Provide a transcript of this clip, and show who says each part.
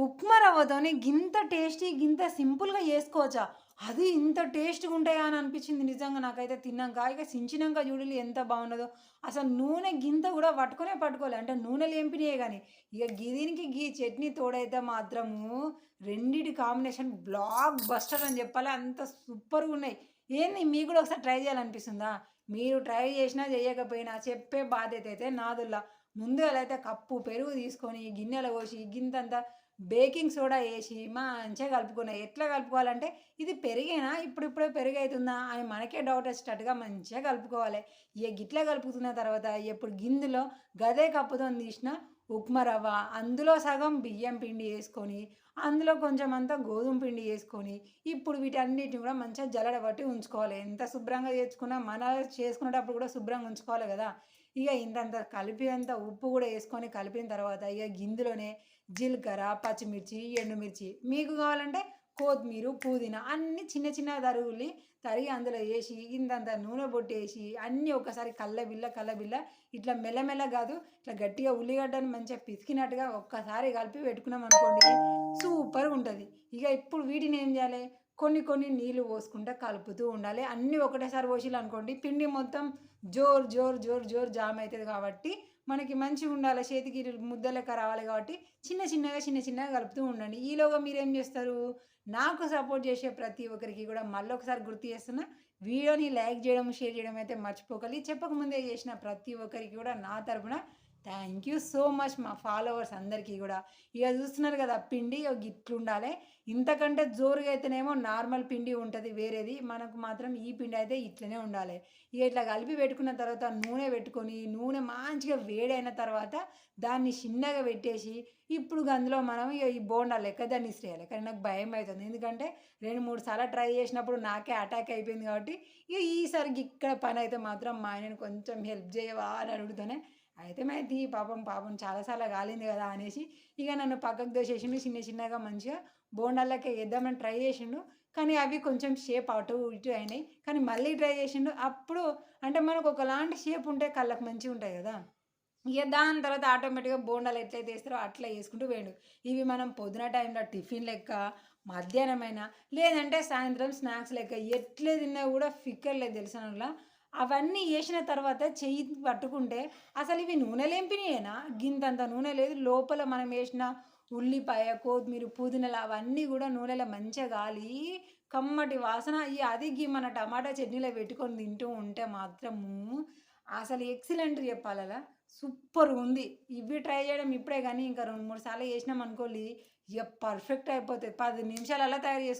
Speaker 1: ఉప్మా రవ్వతోని గింత టేస్టీ గింత సింపుల్‌గా చేసుకోవచ్చా? అది ఇంత టేస్ట్‌గా ఉంటాయా అని అనిపించింది నిజంగా నాకైతే తిన్నాక. ఇక సించినాక చూడుల్లి ఎంత బాగున్నదో. అసలు నూనె గింత కూడా పట్టుకొనే పట్టుకోలే. అంటే నూనెలు ఎంపినాయే కానీ ఇక దీనికి గీ చట్నీ తోడైతే మాత్రము రెండింటి కాంబినేషన్ బ్లాక్ బస్టర్ అని చెప్పాలి. అంత సూపర్గా ఉన్నాయి ఏంది మీకు కూడా ఒకసారి ట్రై చేయాలనిపిస్తుందా? మీరు ట్రై చేసినా చేయకపోయినా చెప్పే బాధ్యత అయితే నాదుల్లా. అయితే కప్పు పెరుగు తీసుకొని గిన్నెలో పోసి అంతా బేకింగ్ సోడా వేసి మంచిగా కలుపుకున్నా. ఎట్లా కలుపుకోవాలంటే ఇది పెరిగేనా? ఇప్పుడు ఇప్పుడే పెరుగైతుందా? అని మనకే డౌట్ వచ్చేటట్టుగా మంచిగా కలుపుకోవాలి. ఇక గిట్లా కలుపుతున్న తర్వాత ఎప్పుడు గిందులో గదే కప్పుతోని తీసిన ఉప్మా రవ్వ, అందులో సగం బియ్యం పిండి వేసుకొని అందులో కొంచెం అంతా గోధుమ పిండి వేసుకొని ఇప్పుడు వీటన్నిటిని కూడా మంచిగా జల్లెడబట్టి ఉంచుకోవాలి. ఎంత శుభ్రంగా చేసుకున్నా మన చేసుకునేటప్పుడు కూడా శుభ్రంగా ఉంచుకోవాలి కదా! ఇక ఇంతంత కలిపేంత ఉప్పు కూడా వేసుకొని కలిపిన తర్వాత ఇక గిందులోనే జీలకర్ర, పచ్చిమిర్చి, ఎండుమిర్చి మీకు కావాలంటే కొత్తిమీర, పుదీనా అన్ని చిన్న చిన్నగా తరుగులి తరిగి అందులో వేసి ఇంతంత నూనె బొట్టేసి అన్నీ ఒక్కసారి కల్లబిల్ల కల్లబిల్ల ఇట్లా మెల్లమెల్ల కాదు ఇట్లా గట్టిగా ఉల్లిగడ్డను మంచిగా పిసికినట్టుగా ఒక్కసారి కలిపి పెట్టుకున్నాం అనుకోండి సూపర్‌గా ఉంటుంది ఇక ఇప్పుడు వీటిని ఏం చేయాలి? కొన్ని కొన్ని నీళ్ళు పోసుకుంటా కలుపుతూ ఉండాలి. అన్నీ ఒకటేసారి పోసిల్లనుకోండి పిండి మొత్తం జోరు జోరు జోరు జోరు జామ్ అవుతుంది కాబట్టి మనకి మంచిగుండాలి. చేతికి ముద్ద లెక్క రావాలి కాబట్టి చిన్న చిన్నగా చిన్న చిన్నగా కలుపుతూ ఉండండి. ఈలోగా మీరేం చేస్తారు? నాకు సపోర్ట్ చేసే ప్రతి ఒక్కరికి కూడా మళ్ళీ ఒకసారి గుర్తు చేస్తున్నా. వీడియోని లైక్ చేయడం, షేర్ చేయడం అయితే మర్చిపోకలి చెప్పకముందే చేసిన ప్రతి ఒక్కరికి కూడా నా తరపున థ్యాంక్ యూ సో మచ్ మా ఫాలోవర్స్ అందరికీ కూడా. ఇగ చూస్తున్నారు కదా పిండి ఇట్లుండాలి ఇంతకంటే జోరుగా అయితేనేమో నార్మల్ పిండి ఉంటుంది వేరేది. మనకు మాత్రం ఈ పిండి అయితే ఇట్లనే ఉండాలి. ఇక ఇట్లా కలిపి పెట్టుకున్న తర్వాత నూనె పెట్టుకొని నూనె మంచిగా వేడైన తర్వాత దాన్ని చిన్నగా పెట్టేసి ఇప్పుడు అందులో మనం ఈ బోండాలు లెక్క దాన్ని ఇసిరేయాలి. కానీ నాకు భయం అవుతుంది ఎందుకంటే 2, 3 సార్లు ట్రై చేసినప్పుడు నాకే అటాక్ అయిపోయింది కాబట్టి ఇగ ఈసారికి ఇక్కడ పని అయితే మాత్రం మా ఆయనని కొంచెం హెల్ప్ చేయవా అని అడుగుతూనే అయితే మైతి పాపం పాపం చాలాసార్లు కాలింది కదా అనేసి ఇక నన్ను పక్కకు దోసేసిండు. చిన్న చిన్నగా మంచిగా బోండాలకే వేద్దామని ట్రై చేసిండు. కానీ అవి కొంచెం షేప్ అటు ఇటు అయినాయి. కానీ మళ్ళీ ట్రై చేసిండు. అప్పుడు అంటే మనకు ఒకలాంటి షేప్ ఉంటే కళ్ళకు మంచిగా ఉంటాయి కదా! ఇక దాని తర్వాత ఆటోమేటిక్‌గా బోండాలు ఎట్లయితే వేస్తారో అట్లా వేసుకుంటూ పోయిండు. ఇవి మనం పొద్దున టైంలో టిఫిన్ లెక్క, మధ్యాహ్నమైనా లేదంటే సాయంత్రం స్నాక్స్ లెక్క ఎట్లే తిన్నా కూడా ఫిక్కర్లేదు తెలుసా అందుల. అవన్నీ వేసిన తర్వాత చెయ్యి పట్టుకుంటే అసలు ఇవి నూనె ఏంపినయేనా? గింతంత నూనె లేదు. లోపల మనం వేసిన ఉల్లిపాయ, కొత్తిమీర, పుదీనాలు అవన్నీ కూడా నూనెలో మంచిగా కాలి కమ్మటి వాసన ఇగ అది గీ మన టమాటా చట్నీలో పెట్టుకొని తింటూ ఉంటే మాత్రము అసలు ఎక్సలెంట్ చెప్పాలలా. సూపర్‌గుంది. ఇవి ట్రై చేయడం ఇప్పుడే కానీ ఇంకా 2, 3 సార్లు చేసినాం అనుకోలే ఇక పర్ఫెక్ట్ అయిపోతుంది పది నిమిషాలు అలా తయారు చేసుకో